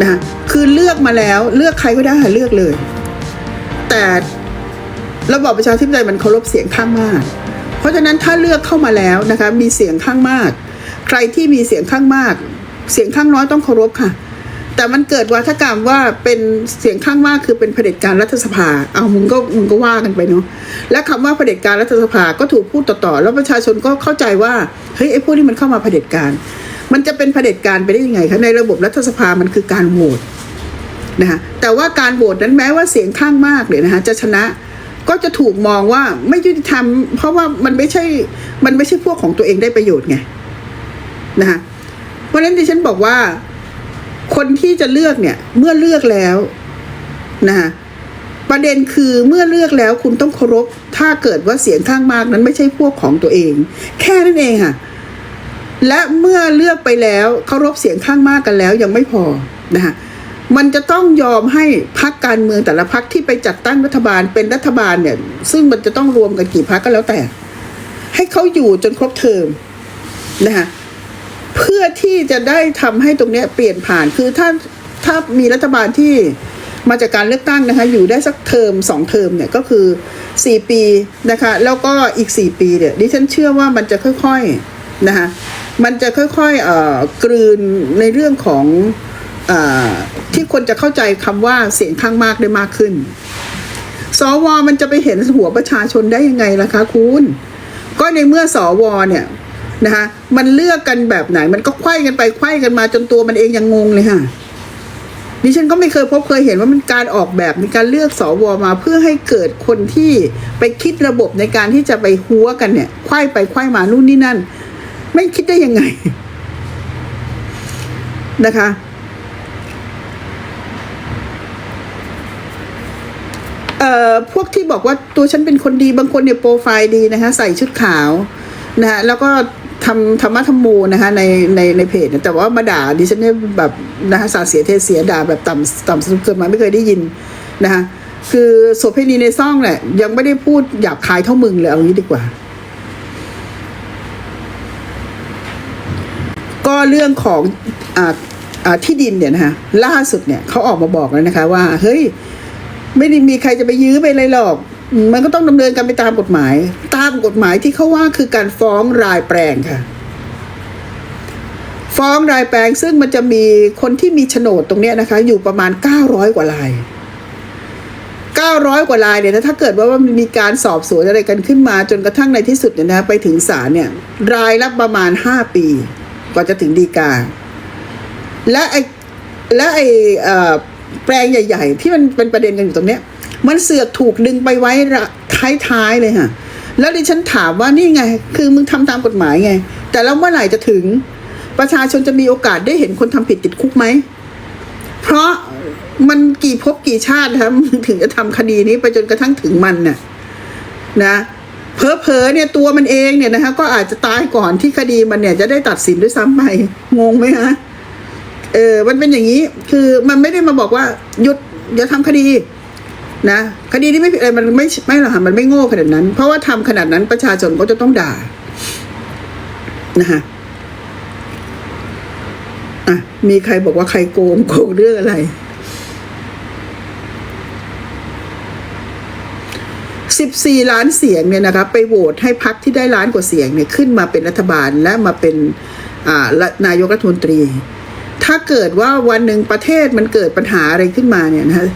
นะคะคือเลือกมาแล้วเลือกใครก็ได้เลือกเลย แต่ระบอบประชาธิปไตยมันเคารพเสียงข้างมาก เพราะฉะนั้นถ้าเลือกเข้ามาแล้วนะคะมีเสียงข้างมาก ใครที่มีเสียงข้างมาก เสียงข้างน้อยต้องเคารพค่ะ แต่มันเกิดวัฒกรรมว่าเป็นเสียงข้างมากคือเป็นเผด็จการรัฐสภา เอามึงก็มึงก็ว่ากันไปเนาะและคำว่าเผด็จการรัฐสภาก็ถูกพูดต่อๆแล้วประชาชนก็เข้าใจว่าเฮ้ยไอ้พวกนี้มันเข้ามาเผด็จการ มันจะเป็นเผด็จการไปได้ยังไงคะในระบบรัฐสภามันคือการโหวตนะคะแต่ว่าการโหวตนั้นแม้ว่าเสียงข้างมากเนี่ยนะคะจะชนะก็จะถูกมองว่าไม่ยุติธรรม เพราะว่ามันไม่ใช่มันไม่ใช่พวกของตัวเองได้ประโยชน์ไงนะคะเพราะฉะนั้นดิฉันบอกว่า คนที่จะเลือกเนี่ย เมื่อเลือกแล้วนะคะประเด็นคือเมื่อเลือกแล้วคุณต้องเคารพ ถ้าเกิดว่าเสียงข้างมากนั้นไม่ใช่พวกของตัวเอง แค่นั้นเองค่ะ และเมื่อเลือกไปแล้วเคารพเสียงข้างมากกันแล้วยังไม่พอนะคะมันจะต้องยอมให้พักการเมืองแต่ละพักที่ไปจัดตั้งรัฐบาลเป็นรัฐบาลเนี่ย ซึ่งมันจะต้องรวมกันกี่พักก็แล้วแต่ ให้เขาอยู่จนครบเทอมนะคะเพื่อที่จะได้ทำให้ตรงเนี้ยเปลี่ยนผ่านคือถ้าถ้ามีรัฐบาลที่มาจากการเลือกตั้งนะคะ อยู่ได้สักเทอมสองเทอมเนี่ยก็คือสี่ปีนะคะ แล้วก็อีกสี่ปีเนี่ยดิฉันเชื่อว่ามันจะค่อยๆนะคะ มันจะค่อยๆเอ่อกลืนในเรื่องของอที่คนจะเข้าใจคำว่าเสียงข้างมากได้มากขึ้น สวมันจะไปเห็นหัวประชาชนได้ยังไงล่ะคะคุณ ก็ในเมื่อสวเนี่ยนะคะมันเลือกกันแบบไหน มันก็ไขว้กันไปไขว้กันมาจนตัวมันเองยังงงเลยค่ะดิฉันก็ไม่เคยพบเคยเห็นว่ามันการออกแบบในการเลือกสวมาเพื่อให้เกิดคนที่ไปคิดระบบในการที่จะไปหัวกันเนี่ยไขว้ไปไขว้มานู่นนี่นั่น ไม่คิดได้ยังไง นะคะ เอ่อ พวกที่บอกว่าตัวฉันเป็นคนดีบางคนเนี่ยโปรไฟล์ดีนะคะ ใส่ชุดขาวนะฮะแล้วก็ทำธรรมะธรรมโมนะคะในในในเพจแต่ว่ามาด่าดิฉันเนี่ยแบบนะคะสาเสียเทเสียด่าแบบต่ำต่ำสุดเกินมาไม่เคยได้ยินนะคะคือโสเภณีในซ่องเนี่ยยังไม่ได้พูดหยาบคายเท่ามึงเลยเอางี้ดีกว่า ก็เรื่องของออที่ดินเนี่ยนะคะล่าสุดเนี่ยเขาออกมาบอกแล้วนะคะว่า เฮ้ย ไม่ได้มีใครจะไปยื้อไปเลยหรอก มันก็ต้องดำเนินกันไปตามกฎหมาย ตามกฎหมายที่เขาว่าคือการฟ้องรายแปลงค่ะ ฟ้องรายแปลงซึ่งมันจะมีคนที่มีโฉนดตรงเนี้ยนะคะ อยู่ประมาณ 900 กว่าลาย 900 กว่าลายเนี่ยถ้าเกิดว่ามันมีการสอบสวนอะไรกันขึ้นมา จนกระทั่งในที่สุดเนี่ยนะไปถึงศาลเนี่ย รายละประมาณ 5 ปี กว่าจะถึงดีกา และไอและไอแปลงใหญ่ ๆ ที่มันเป็นประเด็นกันอยู่ตรงเนี้ย มันเสือกถูกดึงไปไว้ท้ายๆเลยค่ะแล้วดิฉันถามว่านี่ไง คือมึงทำตามกฎหมายไง แต่แล้วเมื่อไหร่จะถึงประชาชนจะมีโอกาสได้เห็นคนทำผิดติดคุกไหม เพราะมันกี่ภพกี่ชาติครับมึงถึงจะทำคดีนี้ไปจนกระทั่งถึงมันน่ะนะ เพอเพอๆเนี่ยตัวมันเองเนี่ยนะคะก็อาจจะตายก่อนที่คดีมันเนี่ยจะได้ตัดสินด้วยซ้ำไปงงไหมฮะเออมันเป็นอย่างนี้คือมันไม่ได้มาบอกว่าหยุดอย่าทำคดีนะคดีนี้ไม่ผิดอะไรมันไม่ไม่หรอกค่ะมันไม่โง่ขนาดนั้น เพราะว่าทำขนาดนั้นประชาชนก็จะต้องด่านะคะอะมีใครบอกว่าใครโกงโกงเรื่องอะไร สิบสี่ล้านเสียงเนี่ยนะครับไปโหวตให้พักที่ได้ล้านกว่าเสียงเนี่ยขึ้นมาเป็นรัฐบาลและมาเป็นนายกรัฐมนตรี ถ้าเกิดว่าวันหนึ่งประเทศมันเกิดปัญหาอะไรขึ้นมาเนี่ยนะฮะ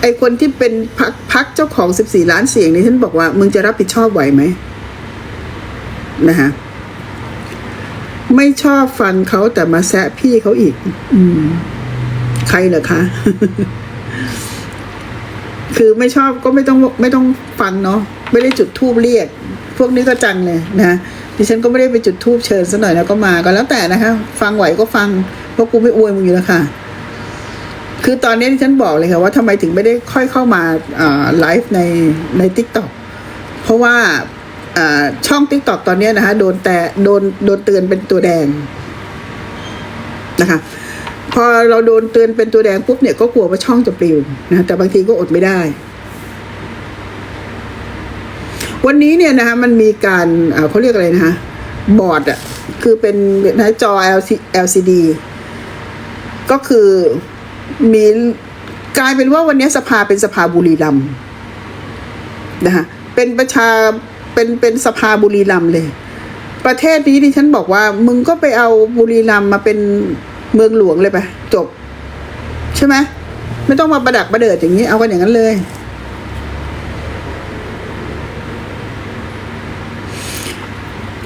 ไอคนที่เป็นพักพักเจ้าของสิบสี่ล้านเสียงนี่ฉันบอกว่ามึงจะรับผิดชอบไหวไหมนะฮะไม่ชอบฟังเขาแต่มาแซะพี่เขาอีก อืม ใครเหรอคะ คือไม่ชอบก็ไม่ต้องไม่ต้องฟังเนาะไม่ได้จุดทูบเรียก พวกนี้ก็จังเลยนะดิฉันก็ไม่ได้ไปจุดทูบเชิญซะหน่อยแล้วก็มาก็แล้วแต่นะคะ ฟังไหวก็ฟังเพราะกูไม่อวยมึงอยู่แล้วค่ะ คือตอนนี้ที่ฉันบอกเลยค่ะว่าทำไมถึงไม่ได้ค่อยเข้ามาไลฟ์ในในทิกตอกเพราะว่าช่องทิกตอกตอนนี้นะคะโดนแต่โดนโดนเตือนเป็นตัวแดงนะคะ อเราโดนเตือนเป็นตัวแดงปุ๊บเนี่ยก็กลัวว่าช่องจะปลิวนะแต่บางทีก็อดไม่ได้ วันนี้เนี่ยนะคะมันมีการเขาเรียกอะไรนะคะบอร์ดอะคือเป็นนะจอ LC LCD ก็คือมีกลายเป็นว่าวันนี้สภาเป็นสภาบุรีรัมนะคะเป็นประชาเป็นเป็นสภาบุรีรัมเลย ประเทศนี้ดิฉันบอกว่า มึงก็ไปเอาบุรีรัมมาเป็น เมืองหลวงเลยไปจบ ใช่ไหมไม่ต้องมาประดักประเดิดอย่างนี้ เอากันอย่างนั้นเลย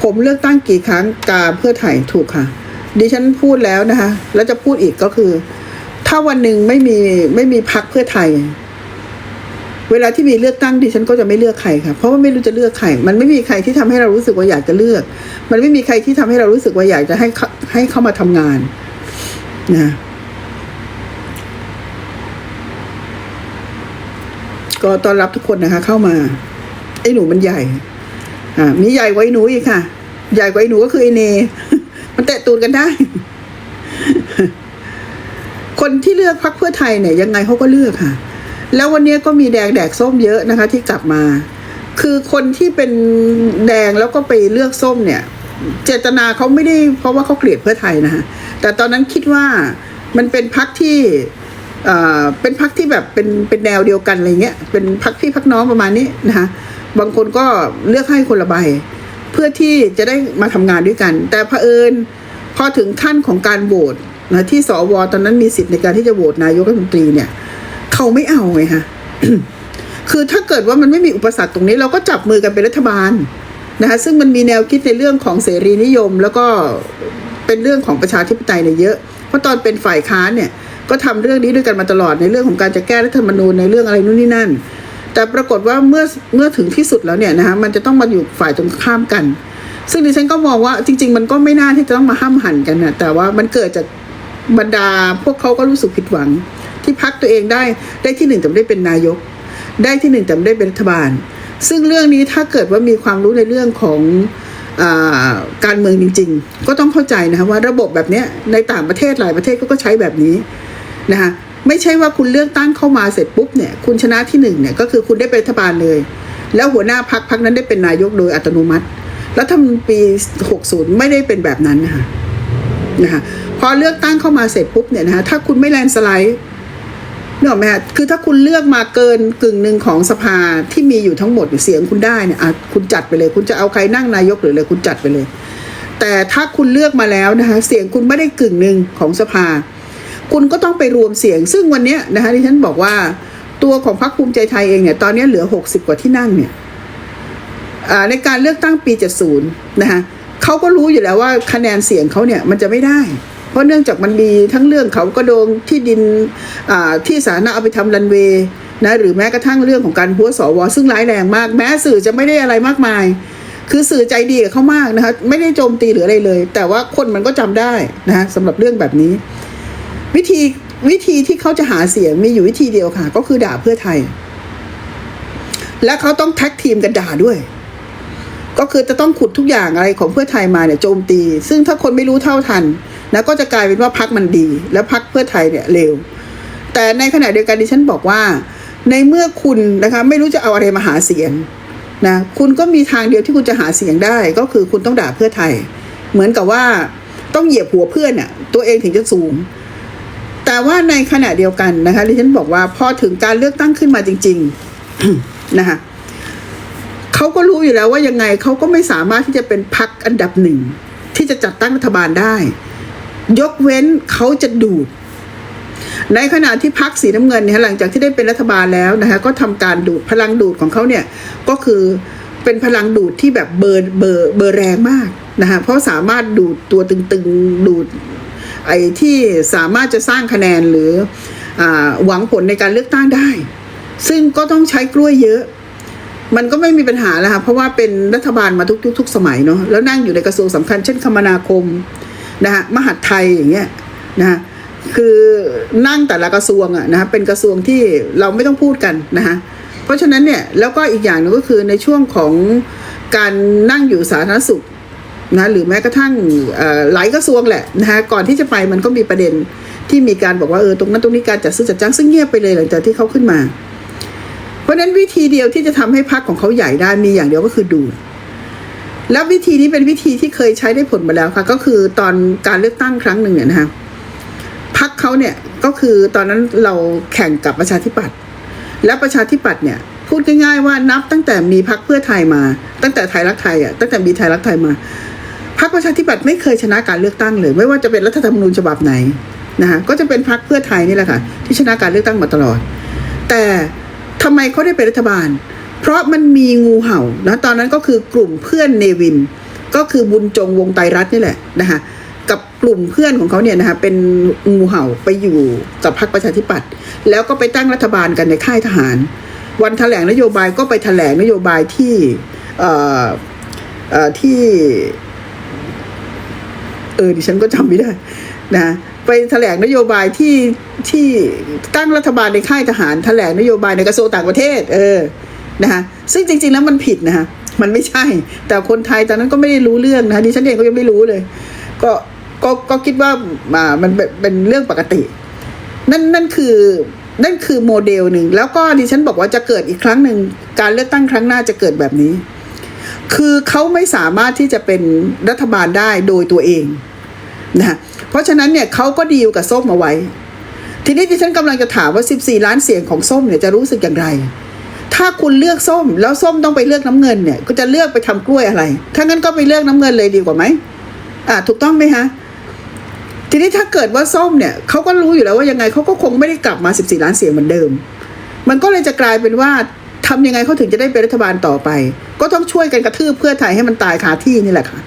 ผมเลือกตั้งกี่ครั้งกาเพื่อไทยถูกค่ะ ดิฉันพูดแล้วนะคะ แล้วจะพูดอีกก็คือ ถ้าวันหนึ่งไม่มีไม่มีพักเพื่อไทย เวลาที่มีเลือกตั้งดิฉันก็จะไม่เลือกใครค่ะ เพราะว่าไม่รู้จะเลือกใคร มันไม่มีใครที่ทำให้เรารู้สึกว่าอยากจะเลือก มันไม่มีใครที่ทำให้เรารู้สึกว่าอยากจะให้ให้เข้ามาทำงาน นะก็ต้อนรับทุกคนนะคะ เข้ามา ไอ้หนูมันใหญ่ อ่า มีใหญ่กว่าไอ้หนูอีกค่ะ ใหญ่กว่าไอ้หนูก็คือไอ้เน มันแตะตูนกันได้ คนที่เลือกพรรคเพื่อไทยเนี่ย ยังไงเขาก็เลือกค่ะ แล้ววันนี้ก็มีแดงแดกส้มเยอะนะคะ ที่กลับมา คือคนที่เป็นแดงแล้วก็ไปเลือกส้มเนี่ย เจตนาเขาไม่ได้เพราะว่าเขาเกลียดเพื่อไทยนะคะแต่ตอนนั้นคิดว่ามันเป็นพรรคที่เป็นพรรคที่แบบเป็นเป็นแนวเดียวกันอะไรเงี้ยเป็นพรรคพี่พรรคน้องประมาณนี้นะคะบางคนก็เลือกให้คนละใบ เพื่อที่จะได้มาทำงานด้วยกัน แต่เผอิญพอถึงขั้นของการโหวตนะที่สวตอนนั้นมีสิทธิ์ในการที่จะโหวตนายกรัฐมนตรีเนี่ยเขาไม่เอาไงฮะคือถ้าเกิดว่ามันไม่มีอุปสรรคตรงนี้เราก็จับมือกันเป็นรัฐบาล นะคะซึ่งมันมีแนวคิดในเรื่องของเสรีนิยม แล้วก็เป็นเรื่องของประชาธิปไตยเนี่ยเยอะ เพราะตอนเป็นฝ่ายค้านเนี่ยก็ทำเรื่องนี้ด้วยกันมาตลอดในเรื่องของการจะแก้รัฐธรรมนูญในเรื่องอะไรนู่นนี่นั่น แต่ปรากฏว่าเมื่อเมื่อถึงที่สุดแล้วเนี่ยนะคะมันจะต้องมาอยู่ฝ่ายตรงข้ามกัน ซึ่งดิฉันก็มองว่าจริง ๆ มันก็ไม่น่าที่จะต้องมาห้ามหันกันนะแต่ว่ามันเกิดจากบรรดาพวกเขาก็รู้สึกผิดหวัง ที่พักตัวเองได้ได้ที่หนึ่งแต่ไม่ได้เป็นนายก ได้ที่หนึ่งแต่ไม่ได้เป็นรัฐบาล ซึ่งเรื่องนี้ถ้าเกิดว่ามีความรู้ในเรื่องของอการเมืองจริง ๆ ก็ต้องเข้าใจนะคะว่าระบบแบบนี้ในต่างประเทศหลายประเทศก็ใช้แบบนี้นะคะไม่ใช่ว่าคุณเลือกตั้งเข้ามาเสร็จปุ๊บเนี่ยคุณชนะที่หนึ่งเนี่ยก็คือคุณได้เป็นรัฐบาลเลย แล้วหัวหน้าพักพักนั้นได้เป็นนายกโดยอัตโนมัติ แล้วทำปี 60 ไม่ได้เป็นแบบนั้นนะคะนะคะพอเลือกตั้งเข้ามาเสร็จปุ๊บเนี่ยนะคะถ้าคุณไม่แลนสไลด์ นออกไหมคะคือถ้าคุณเลือกมาเกินกึ่งหนึ่งของสภาที่มีอยู่ทั้งหมดเสียงคุณได้เนี่ยคุณจัดไปเลย คุณจะเอาใครนั่งนายกหรืออะไรคุณจัดไปเลย แต่ถ้าคุณเลือกมาแล้วนะคะเสียงคุณไม่ได้กึ่งหนึ่งของสภา คุณก็ต้องไปรวมเสียง ซึ่งวันนี้นะคะที่ฉันบอกว่าตัวของพรรคภูมิใจไทยเองเนี่ยตอนนี้เหลือหกสิบกว่าที่นั่งเนี่ยในการเลือกตั้งปี 70 นะคะเขาก็รู้อยู่แล้วว่าคะแนนเสียงเขาเนี่ยมันจะไม่ได้ เพราะเนื่องจากมันมีทั้งเรื่องเขากระโดงที่ดินที่สาธารณะเอาไปทำรันเวย์นะหรือแม้กระทั่งเรื่องของการพัวสวซึ่งร้ายแรงมาก แม้สื่อจะไม่ได้อะไรมากมาย คือสื่อใจดีกับเขามากนะคะไม่ได้โจมตีหรืออะไรเลย แต่ว่าคนมันก็จำได้นะคะสำหรับเรื่องแบบนี้ วิธีวิธีที่เขาจะหาเสียงมีอยู่วิธีเดียวค่ะ ก็คือด่าเพื่อไทย และเขาต้องแท็กทีมกันด่าด้วย ก็คือจะต้องขุดทุกอย่างอะไรของเพื่อไทยมาเนี่ยโจมตี ซึ่งถ้าคนไม่รู้เท่าทัน นะก็จะกลายเป็นว่าพักมันดี แล้วพักเพื่อไทยเนี่ยเลวแต่ในขณะเดียวกันดิฉันบอกว่า ในเมื่อคุณนะคะไม่รู้จะเอาอะไรมาหาเสียงนะคุณก็มีทางเดียวที่คุณจะหาเสียงได้ ก็คือคุณต้องด่าเพื่อไทย เหมือนกับว่าต้องเหยียบหัวเพื่อนน่ะตัวเองถึงจะสูง แต่ว่าในขณะเดียวกันนะคะดิฉันบอกว่าพอถึงการเลือกตั้งขึ้นมาจริง ๆนะคะเขาก็รู้อยู่แล้วว่ายังไงเขาก็ไม่สามารถที่จะเป็นพักอันดับหนึ่งที่จะจัดตั้งรัฐบาลได้ ยกเว้นเขาจะดูด ในขณะที่พักสีน้ำเงินเนี่ยหลังจากที่ได้เป็นรัฐบาลแล้วนะคะก็ทำการดูดพลังดูดของเขาเนี่ยก็คือเป็นพลังดูดที่แบบเบอร์เบอร์เบอร์แรงมากนะคะเพราะสามารถดูดตัวตึงๆดูดไอ้ที่สามารถจะสร้างคะแนนหรืออหวังผลในการเลือกตั้งได้ ซึ่งก็ต้องใช้กล้วยเยอะ มันก็ไม่มีปัญหาแล้วค่ะเพราะว่าเป็นรัฐบาลมาทุกยุคทุกสมัยเนาะแล้วนั่งอยู่ในกระทรวงสำคัญเช่นคมนาคม นะฮะมหาดไทยอย่างเงี้ยนะฮะคือนั่งแต่ละกระทรวงอะนะฮะเป็นกระทรวงที่เราไม่ต้องพูดกันนะฮะเพราะฉะนั้นเนี่ยแล้วก็อีกอย่างหนึงก็คือในช่วงของการนั่งอยู่สาธารณสุขนะหรือแม้กระทั่งหลายกระทรวงแหละนะคะก่อนที่จะไปมันก็มีประเด็นที่มีการบอกว่าเออตรงนั้นตรงนี้การจัดซื้อจัดจ้างซึ่งเงียบไปเลยหลังจากที่เขาขึ้นมา เพราะฉะนั้นวิธีเดียวที่จะทำให้พรรคของเขาใหญ่ได้มีอย่างเดียวก็คือดูด แล้ววิธีนี้เป็นวิธีที่เคยใช้ได้ผลมาแล้วค่ะ ก็คือตอนการเลือกตั้งครั้งหนึ่งเนี่ยนะคะพรรคเขาเนี่ยก็คือตอนนั้นเราแข่งกับประชาธิปัตย์และประชาธิปัตย์เนี่ยพูดง่ายๆว่านับตั้งแต่มีพักเพื่อไทยมา ตั้งแต่ไทยรักไทยอะตั้งแต่มีไทยรักไทยมาพักประชาธิปัตย์ไม่เคยชนะการเลือกตั้งเลย ไม่ว่าจะเป็นรัฐธรรมนูญฉบับไหนนะคะก็จะเป็นพักเพื่อไทยนี่แหละค่ะที่ชนะการเลือกตั้งมาตลอด แต่ทำไมเขาได้เป็นรัฐบาล เพราะมันมีงูเห่านะตอนนั้นก็คือกลุ่มเพื่อนเนวิน ก็คือบุญจงวงไตรัตน์นี่แหละนะคะกับกลุ่มเพื่อนของเขาเนี่ยนะคะเป็นงูเห่าไปอยู่กับพรรคประชาธิปัตย์แล้วก็ไปตั้งรัฐบาลกันในค่ายทหาร วันแถลงนโยบายก็ไปแถลงนโยบายที่เออที่เออดิฉันก็จำไม่ได้นะไปแถลงนโยบายที่ที่ตั้งรัฐบาลในค่ายทหารแถลงนโยบายในกระทรวงต่างประเทศ เออ นะคะซึ่งจริง ๆ แล้วมันผิดนะคะมันไม่ใช่ แต่คนไทยตอนนั้นก็ไม่ได้รู้เรื่องนะคะดิฉันเองก็ยังไม่รู้เลย ก็ก็ก็คิดว่าอ่ามันเป็นเป็นเรื่องปกติ นั่นนั่นคือนั่นคือโมเดลหนึ่ง แล้วก็ดิฉันบอกว่าจะเกิดอีกครั้งหนึ่ง การเลือกตั้งครั้งหน้าจะเกิดแบบนี้ คือเขาไม่สามารถที่จะเป็นรัฐบาลได้โดยตัวเองนะเพราะฉะนั้นเนี่ยเขาก็ดีลกับส้มเอาไว้ ทีนี้ดิฉันกำลังจะถามว่า 14 ล้านเสียงของส้มเนี่ยจะรู้สึกอย่างไร ถ้าคุณเลือกส้ม แล้วส้มต้องไปเลือกน้ำเงินเนี่ย ก็จะเลือกไปทำกล้วยอะไร ถ้างั้นก็ไปเลือกน้ำเงินเลยดีกว่าไหมอ่าถูกต้องไหมฮะทีนี้ถ้าเกิดว่าส้มเนี่ยเขาก็รู้อยู่แล้วว่ายังไงเขาก็คงไม่ได้กลับมา 14 ล้านเสียงเหมือนเดิม มันก็เลยจะกลายเป็นว่าทำยังไงเขาถึงจะได้เป็นรัฐบาลต่อไป ก็ต้องช่วยกันกระทืบเพื่อไทยให้มันตายคาที่นี่แหละค่ะ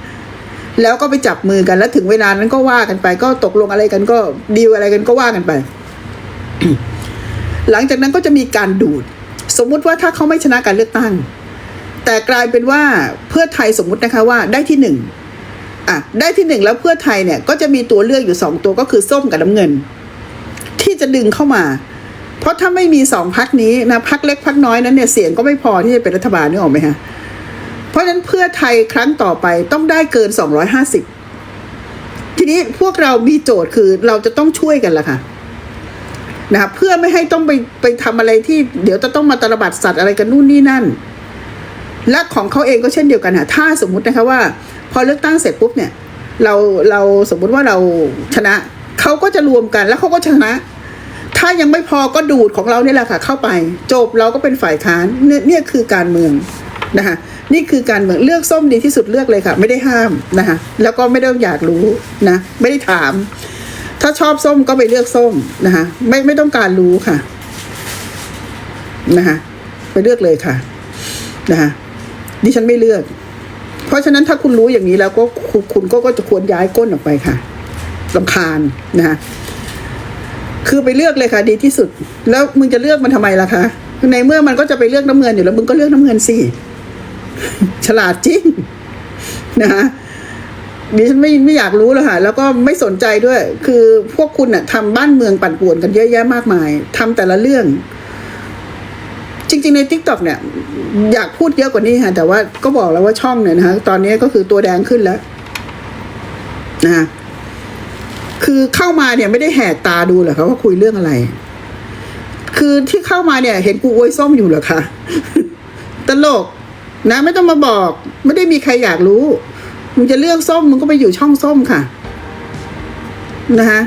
แล้วก็ไปจับมือกันแล้วถึงเวลานั้นก็ว่ากันไป ก็ตกลงอะไรกันก็ดีลอะไรกันก็ว่ากันไป หลังจากนั้นก็จะมีการดูด สมมุติว่าถ้าเขาไม่ชนะการเลือกตั้ง แต่กลายเป็นว่าเพื่อไทยสมมุตินะคะว่าได้ที่หนึ่งอะได้ที่หนึ่งแล้วเพื่อไทยเนี่ยก็จะมีตัวเลือกอยู่สองตัวก็คือส้มกับน้ำเงิน ที่จะดึงเข้ามา เพราะถ้าไม่มีสองพักนี้นะพักเล็กพักน้อยนั้นเนี่ยเสียงก็ไม่พอที่จะเป็นรัฐบาลนึกออกไหมฮะเพราะฉะนั้นเพื่อไทยครั้งต่อไปต้องได้เกินสองร้อยห้าสิบทีนี้พวกเรามีโจทย์คือเราจะต้องช่วยกันละค่ะ นะครับเพื่อไม่ให้ต้องไปไปทำอะไรที่เดี๋ยวจะต้องมาตระบัดสัตว์อะไรกันนู่นนี่นั่น และของเขาเองก็เช่นเดียวกันค่ะถ้าสมมุตินะคะว่า พอเลือกตั้งเสร็จปุ๊บเนี่ย เราเราสมมุติว่าเราชนะเขาก็จะรวมกันแล้วเขาก็ชนะ ถ้ายังไม่พอก็ดูดของเราเนี่ยแหละค่ะ เข้าไปจบเราก็เป็นฝ่ายค้านเนี่ยเนี่ยคือการเมืองนะคะนี่คือการเมืองเลือกส้มดีที่สุดเลือกเลยค่ะ ไม่ได้ห้ามนะคะแล้วก็ไม่ได้อยากรู้นะไม่ได้ถาม ถ้าชอบส้มก็ไปเลือกส้มนะคะไม่ไม่ต้องการรู้ค่ะนะคะไปเลือกเลยค่ะนะคะดิฉันไม่เลือก เพราะฉะนั้นถ้าคุณรู้อย่างนี้แล้วก็คุณก็ก็จะควรย้ายก้นออกไปค่ะลำคาญนะคะคือไปเลือกเลยค่ะ ดีที่สุด แล้วมึงจะเลือกมันทำไมล่ะคะในเมื่อมันก็จะไปเลือกน้ำเงินอยู่แล้วมึงก็เลือกน้ำเงินสิฉลาดจริงนะคะ ดิฉันไม่ไม่อยากรู้แล้วค่ะแล้วก็ไม่สนใจด้วย คือพวกคุณน่ะทำบ้านเมืองปั่นป่วนกันเยอะแยะมากมายทำแต่ละเรื่อง จริง ๆ ใน t ิ k t o k เนี่ย อยากพูดเยอะกว่านี้ค่ะแต่ว่าก็บอกแล้วว่าช่องเนี่ยนะคะตอนนี้ก็คือตัวแดงขึ้นแล้วนะคือเข้ามาเนี่ยไม่ได้แหกตาดูหรอคะว่าคุยเรื่องอะไร คือที่เข้ามาเนี่ย เห็นกูอวยส้มอยู่หรอคะตลกนะ ไม่ต้องมาบอก ไม่ได้มีใครอยากรู้ มึงจะเลือกส้มมึงก็ไปอยู่ช่องส้มค่ะนะคะ